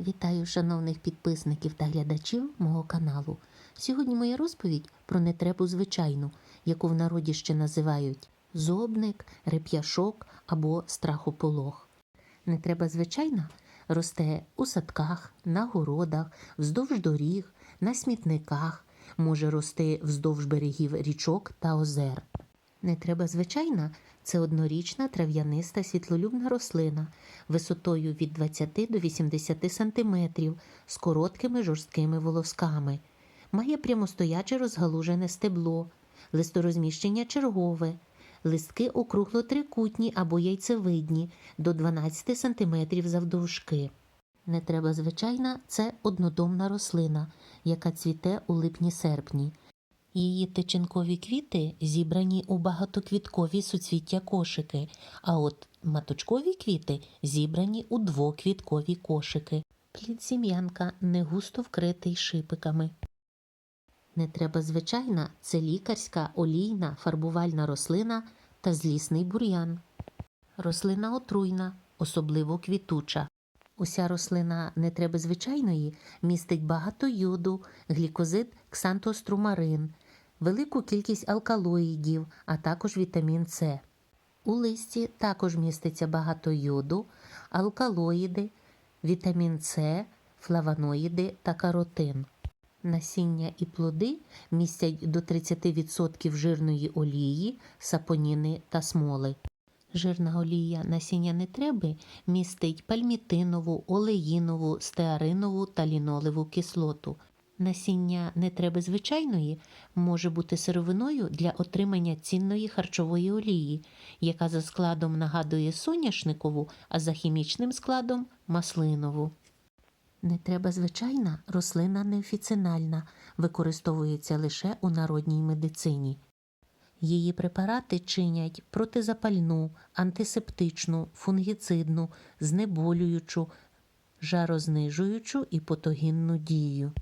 Вітаю шановних підписників та глядачів мого каналу. Сьогодні моя розповідь про нетребу звичайну, яку в народі ще називають зобник, реп'яшок або страхополох. Нетреба звичайна росте у садках, на городах, вздовж доріг, на смітниках, може рости вздовж берегів річок та озер. Нетреба звичайна це однорічна трав'яниста світлолюбна рослина висотою від 20 до 80 см з короткими жорсткими волосками. Має прямостояче розгалужене стебло, листорозміщення чергове, листки округло-трикутні або яйцевидні до 12 см завдовжки. Нетреба звичайна це однодомна рослина, яка цвіте у липні-серпні. Її тичинкові квіти зібрані у багатоквіткові суцвіття кошики, а от маточкові квіти зібрані у двоквіткові кошики. Плід сім'янка не густо вкритий шипиками. Не треба звичайна це лікарська, олійна, фарбувальна рослина та злісний бур'ян. Рослина отруйна, особливо квітуча. Уся рослина не треба звичайної містить багато йоду, глікозид ксантострумарин, велику кількість алкалоїдів, а також вітамін С. У листі також міститься багато йоду, алкалоїди, вітамін С, флавоноїди та каротин. Насіння і плоди містять до 30% жирної олії, сапоніни та смоли. Жирна олія насіння нетреби містить пальмітинову, олеїнову, стеаринову та лінолеву кислоту. Насіння нетреби звичайної може бути сировиною для отримання цінної харчової олії, яка за складом нагадує соняшникову, а за хімічним складом маслинову. Нетреба звичайна рослина неофіцинальна, використовується лише у народній медицині. Її препарати чинять протизапальну, антисептичну, фунгіцидну, знеболюючу, жарознижуючу і потогінну дію.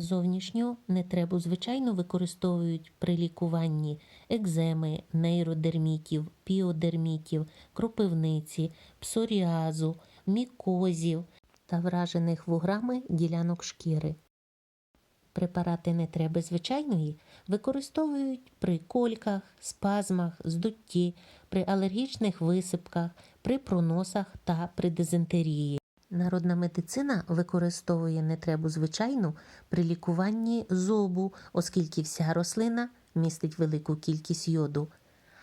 Зовнішньо нетребу звичайно використовують при лікуванні екземи, нейродермітів, піодермітів, кропивниці, псоріазу, мікозів та вражених вуграми ділянок шкіри. Препарати нетреби звичайної використовують при кольках, спазмах, здутті, при алергічних висипках, при проносах та при дизентерії. Народна медицина використовує нетребу звичайну при лікуванні зобу, оскільки вся рослина містить велику кількість йоду.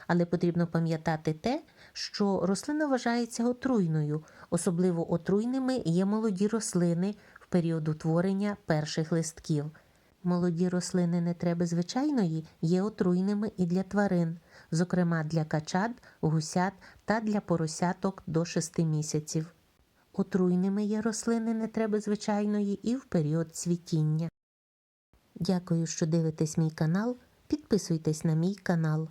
Але потрібно пам'ятати те, що рослина вважається отруйною, особливо отруйними є молоді рослини в період утворення перших листків. Молоді рослини нетреби звичайної є отруйними і для тварин, зокрема для качат, гусят та для поросяток до 6 місяців. Отруйними є рослини нетреби звичайної і в період цвітіння. Дякую, що дивитесь мій канал. Підписуйтесь на мій канал.